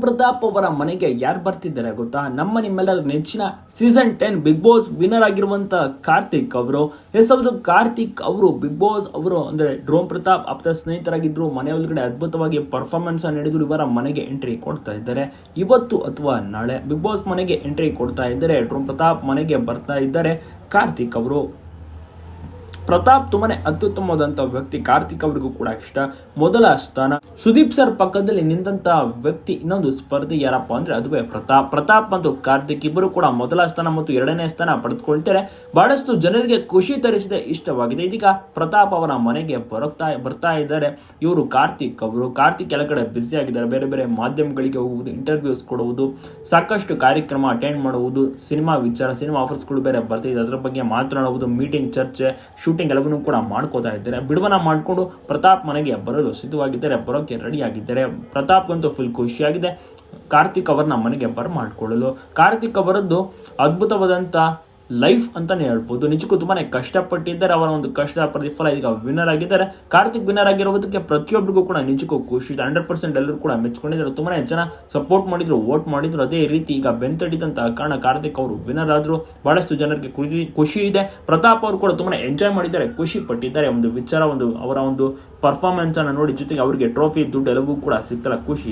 ಪ್ರತಾಪ್ ಅವರ ಮನೆಗೆ ಯಾರು ಬರ್ತಿದ್ದಾರೆ ಗೊತ್ತಾ? ನಮ್ಮ ನಿಮ್ಮೆಲ್ಲರ ನೆಚ್ಚಿನ season ten big boss winner ಆಗಿರುವಂತ ಕಾರ್ತಿಕ್ ಅವರು. ಹೌದು ಕಾರ್ತಿಕ್ ಅವರು ಬಿಗ್ ಬಾಸ್ ಅವರು, ಅಂದ್ರೆ ಡ್ರೋನ್ ಪ್ರತಾಪ್ ಆಪ್ತ ಸ್ನೇಹಿತರಾಗಿದ್ರು, ಮನೆ ಒಳಗಡೆ ಅದ್ಭುತವಾಗಿ ಪರ್ಫಾರ್ಮೆನ್ಸ್ ನೀಡಿದ್ರು, ಇವರ ಮನೆಗೆ ಎಂಟ್ರಿ ಕೊಡ್ತಾ ಇದ್ದಾರೆ. ಇವತ್ತು ಅಥವಾ ನಾಳೆ ಬಿಗ್ ಬಾಸ್ ಮನೆಗೆ ಎಂಟ್ರಿ ಕೊಡ್ತಾ ಇದ್ದಾರೆ, ಡ್ರೋನ್ ಪ್ರತಾಪ್ ಮನೆಗೆ ಬರ್ತಾ ಇದ್ದಾರೆ ಕಾರ್ತಿಕ್ ಅವರು. ಪ್ರತಾಪ್ ತುಂಬಾನೇ ಅತ್ಯುತ್ತಮವಾದಂತಹ ವ್ಯಕ್ತಿ ಕಾರ್ತಿಕ್ ಅವರಿಗೂ ಕೂಡ ಇಷ್ಟ. ಮೊದಲ ಸ್ಥಾನ ಸುದೀಪ್ ಸರ್ ಪಕ್ಕದಲ್ಲಿ ನಿಂತ ವ್ಯಕ್ತಿ, ಇನ್ನೊಂದು ಸ್ಪರ್ಧಿ ಯಾರಪ್ಪ ಅಂದ್ರೆ ಅದುವೇ ಪ್ರತಾಪ್. ಪ್ರತಾಪ್ ಮತ್ತು ಕಾರ್ತಿಕ್ ಇಬ್ಬರು ಕೂಡ ಮೊದಲ ಸ್ಥಾನ ಮತ್ತು ಎರಡನೇ ಸ್ಥಾನ ಪಡೆದುಕೊಳ್ತಾರೆ. ಬಹಳಷ್ಟು ಜನರಿಗೆ ಖುಷಿ ತರಿಸಿದೆ ಇಷ್ಟವಾಗಿದೆ. ಇದೀಗ ಪ್ರತಾಪ್ ಅವರ ಮನೆಗೆ ಬರುತ್ತಾ, ಬರ್ತಾ ಇದ್ದಾರೆ. ಇವರು ಕಾರ್ತಿಕ್ ಅವರು. ಕಾರ್ತಿಕ್ ಎಲ್ಲ ಕಡೆ ಬ್ಯುಸಿ ಆಗಿದ್ದಾರೆ. ಬೇರೆ ಬೇರೆ ಮಾಧ್ಯಮಗಳಿಗೆ ಹೋಗುವುದು ಇಂಟರ್ವ್ಯೂಸ್ ಕೊಡುವುದು, ಸಾಕಷ್ಟು ಕಾರ್ಯಕ್ರಮ ಅಟೆಂಡ್ ಮಾಡುವುದು, ಸಿನಿಮಾ ವಿಚಾರ, ಸಿನಿಮಾ ಆಫರ್ಸ್ಗಳು ಬೇರೆ ಬರ್ತಿದೆ. ಅದರ ಬಗ್ಗೆ ಮಾತನಾಡುವುದು ಮೀಟಿಂಗ್ ಚರ್ಚೆ ಶೂಟಿಂಗ್ ಎಲ್ಲವನ್ನೂ ಕೂಡ ಮಾಡ್ಕೋತಾ ಇದ್ದಾರೆ. ಬಿಡುವನ ಮಾಡಿಕೊಂಡು ಪ್ರತಾಪ್ ಮನೆಗೆ ಬರಲು ಸಿದ್ಧವಾಗಿದ್ದಾರೆ. ಬರೋಕ್ಕೆ ರೆಡಿಯಾಗಿದ್ದಾರೆ ಪ್ರತಾಪ್ ಅಂತೂ ಫುಲ್ ಖುಷಿಯಾಗಿದೆ. ಕಾರ್ತಿಕ್ ಅವರನ್ನ ಮನೆಗೆ ಬರ ಮಾಡಿಕೊಳ್ಳಲು ಕಾರ್ತಿಕ್ ಅವರದ್ದು ಅದ್ಭುತವಾದಂಥ ಲೈಫ್ ಅಂತಾನೆ ಹೇಳ್ಬೋದು. ನಿಜಕ್ಕೂ ತುಂಬಾ ಕಷ್ಟಪಟ್ಟಿದ್ದಾರೆ. ಅವರ ಒಂದು ಕಷ್ಟದ ಪ್ರತಿಫಲ ಈಗ ವಿನ್ನರ್ ಆಗಿದ್ದಾರೆ. ಕಾರ್ತಿಕ್ ವಿನ್ನರ್ ಆಗಿರೋದಕ್ಕೆ ಪ್ರತಿಯೊಬ್ಬರಿಗೂ ಕೂಡ ನಿಜಕ್ಕೂ ಖುಷಿ ಇದೆ. ಹಂಡ್ರೆಡ್ ಪರ್ಸೆಂಟ್ ಎಲ್ಲರೂ ಕೂಡ ಮೆಚ್ಕೊಂಡಿದ್ದಾರೆ. ತುಂಬಾ ಜನ ಸಪೋರ್ಟ್ ಮಾಡಿದ್ರು ವೋಟ್ ಮಾಡಿದ್ರು. ಅದೇ ರೀತಿ ಈಗ ಬೆಂತಡಿದಂತಹ ಕಾರಣ ಕಾರ್ತಿಕ್ ಅವರು ವಿನ್ನರ್ ಆದ್ರು. ಬಹಳಷ್ಟು ಜನರಿಗೆ ಖುಷಿ ಖುಷಿ ಇದೆ. ಪ್ರತಾಪ್ ಅವರು ಕೂಡ ತುಂಬಾ ಎಂಜಾಯ್ ಮಾಡಿದ್ದಾರೆ, ಖುಷಿ ಪಟ್ಟಿದ್ದಾರೆ. ಒಂದು ವಿಚಾರ, ಒಂದು ಅವರ ಒಂದು ಪರ್ಫಾರ್ಮೆನ್ಸ್ ಅನ್ನು ನೋಡಿ ಜೊತೆಗೆ ಅವರಿಗೆ ಟ್ರೋಫಿ ದುಡ್ಡು ಎಲ್ಲವೂ ಕೂಡ ಸಿಗ್ತಲ್ಲ. ಖುಷಿ